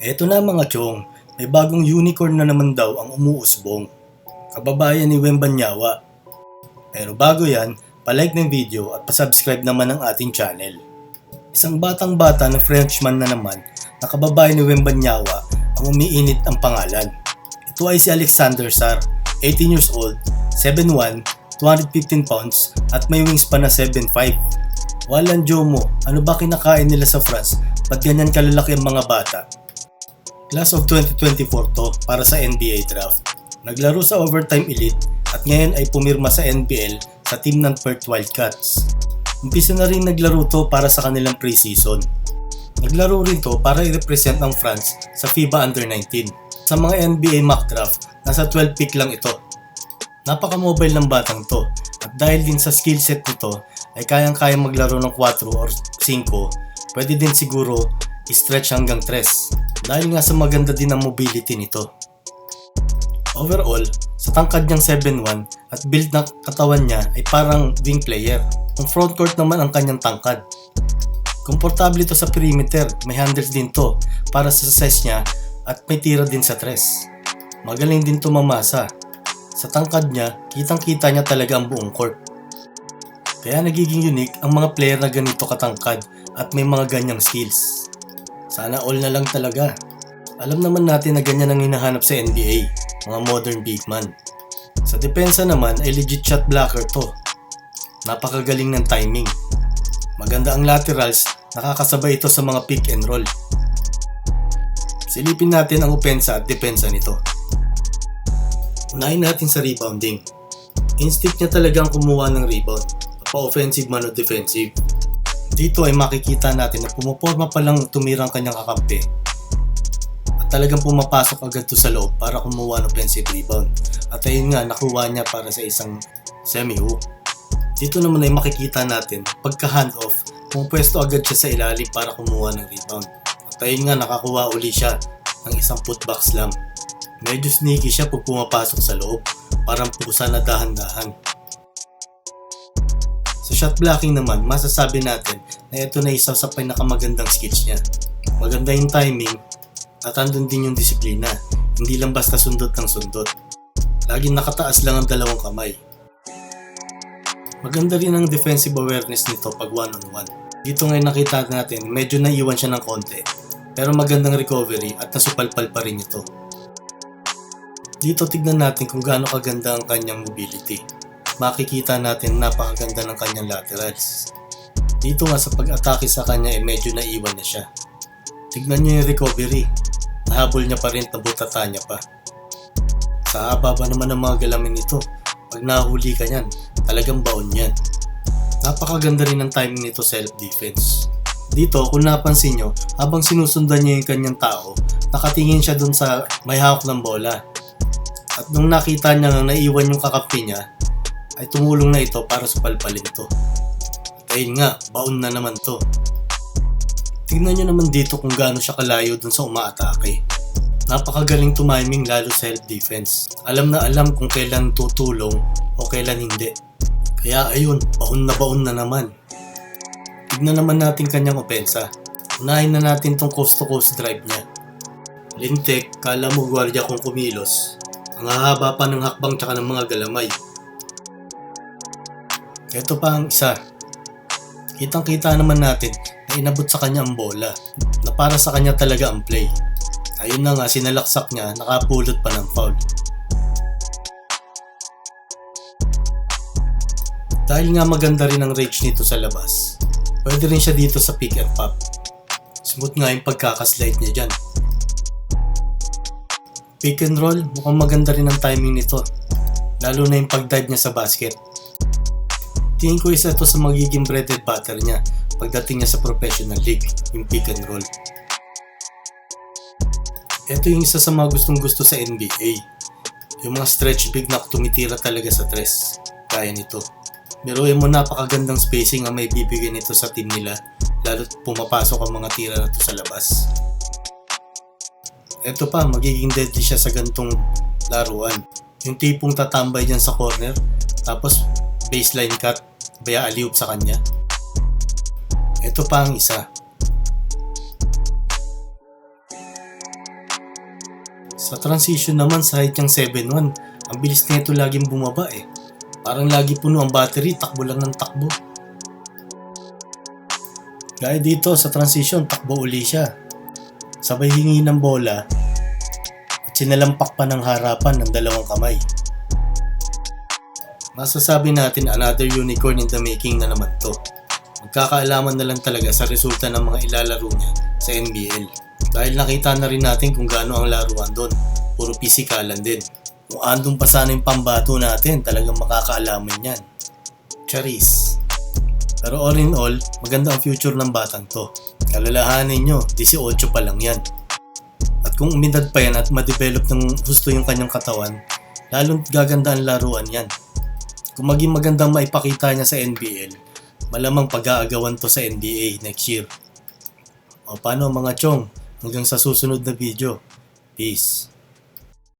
Eto na mga chong, may bagong unicorn na naman daw ang umuusbong. Kababayan ni Wembanyawa. Pero bago yan, palike ng video at pasubscribe naman ng ating channel. Isang batang bata na Frenchman na naman na kababayan ni Wembanyawa ang umiinit ang pangalan. Ito ay si Alexander Sar, 18 years old, 7'1", 215 pounds at may wingspan na 7'5". Walang Jomo, ano ba kinakain nila sa France? Ba't ganyan kalalaki ang mga bata? Class of 2024 to para sa NBA draft. Naglaro sa Overtime Elite at ngayon ay pumirma sa NBL sa team ng Perth Wildcats. Umpisa na rin naglaro to para sa kanilang preseason. Naglaro rin to para i-represent ng France sa FIBA Under-19. Sa mga NBA mock draft, nasa 12 pick lang ito. Napaka-mobile ng batang to at dahil din sa skill set nito ay kayang-kaya maglaro ng 4 or 5, pwede din siguro i-stretch hanggang 3 dahil nga sa maganda din ang mobility nito. Overall, sa tangkad niyang 7'1 at build ng katawan niya ay parang wing player. Ang frontcourt naman ang kanyang tangkad. Komportable ito sa perimeter, may handles din to para sa size niya at may tira din sa tres. Magaling din tumamasa. Sa tangkad niya, kitang kita niya talaga ang buong court. Kaya nagiging unique ang mga player na ganito katangkad at may mga ganyang skills. Sana all na lang talaga. Alam naman natin na ganyan ang hinahanap sa NBA, mga modern big man. Sa depensa naman ay legit shot blocker to. Napakagaling ng timing. Maganda ang laterals, nakakasabay ito sa mga pick and roll. Silipin natin ang opensa at depensa nito. Unahin natin sa rebounding. Instinct niya talagang kumuha ng rebound, pa-offensive man o defensive. Dito ay makikita natin na pumuporma pa lang tumirang kanyang kakampi at talagang pumapasok agad to sa loob para kumuha ng offensive rebound. At ayun nga, nakuha niya para sa isang semi-hook. Dito naman ay makikita natin, pagka hand-off, pumupwesto agad siya sa ilalim para kumuha ng rebound. At ayun nga, nakakuha uli siya ng isang putback slam. Medyo sneaky siya pag pumapasok sa loob, parang pusa na dahan-dahan. Shot blocking naman, masasabi natin na ito na isa sa pinakamagandang skills niya. Maganda yung timing at andun din yung disiplina. Hindi lang basta sundot ng sundot. Laging nakataas lang ang dalawang kamay. Maganda rin ang defensive awareness nito pag one-on-one. Dito ngayon nakita natin, medyo naiwan siya ng konti. Pero magandang recovery at nasupalpal pa rin ito. Dito tignan natin kung gaano kaganda ang kanyang mobility. Makikita natin napakaganda ng kanyang laterals. Dito nga sa pag-atake sa kanya eh medyo naiwan na siya. Tignan niyo yung recovery. Nahabol niya pa rin tabutata niya pa. Sa haba ba naman ng mga galamin nito? Pag nahuli ka niyan, talagang baon yan. Napakaganda rin ng timing nito self-defense. Dito, kung napansin nyo, habang sinusundan niya yung kanyang tao, nakatingin siya dun sa may hawak ng bola. At nung nakita niya nga naiwan yung kakampi niya, ay tumulong na ito para supalpalin to. At ayun nga, baon na naman to. Tingnan nyo naman dito kung gaano siya kalayo dun sa umaatake. Napakagaling tumiming lalo sa self-defense. Alam na alam kung kailan tutulong o kailan hindi. Kaya ayun, baon na baon na naman. Tignan naman natin kanyang opensa. Unahin na natin tong coast to coast drive niya. Lintek, kala mo gwardiya kung kumilos. Ang hahaba pa ng hakbang tsaka ng mga galamay. Ito pa ang isa. Kitang kita naman natin na inabot sa kanya ang bola. Na para sa kanya talaga ang play. Ayun na nga, sinalaksak niya, nakapulot pa ng foul. Dahil nga maganda rin ang range nito sa labas, pwede rin siya dito sa pick and pop. Smooth nga yung pagkakaslide niya dyan. Pick and roll, mukhang maganda rin ang timing nito. Lalo na yung pag-dive niya sa basket. Tingin ko isa to sa magiging bread and butter niya pagdating niya sa professional league, yung pick and roll. Ito yung isa sa mga gustong gusto sa NBA. Yung mga stretch big na tumitira talaga sa tres. Kaya nito. Biruin mo napakagandang spacing ang may bibigyan nito sa team nila lalo't pumapasok ang mga tira na to sa labas. Ito pa, magiging deadly siya sa gantong laruan. Yung tipong tatambay dyan sa corner, tapos baseline cut, baya aliup sa kanya. Ito pa ang isa. Sa transition naman sa height niyang 7'1, ang bilis nito laging bumaba eh. Parang lagi puno ang battery, takbo lang ng takbo. Gaya dito sa transition, takbo uli siya. Sabay hingi ng bola at sinalampak pa ng harapan ng dalawang kamay. Masasabi natin another unicorn in the making na naman to. Magkakaalaman na lang talaga sa resulta ng mga ilalaro niya sa NBL. Dahil nakita na rin natin kung gaano ang laruan doon. Puro pisikalan din. Kung andun pa sana yung pambato natin, talagang makakaalaman yan. Charis. Pero all in all, maganda ang future ng batang to. Kalalahanin nyo, 18 pa lang yan. At kung umidad pa yan at ma-develop ng gusto yung kanyang katawan, lalong gaganda ang laruan yan. Kung maging magandang maipakita niya sa NBL, malamang pag-aagawan to sa NBA next year. O paano mga chong? Hanggang sa susunod na video. Peace.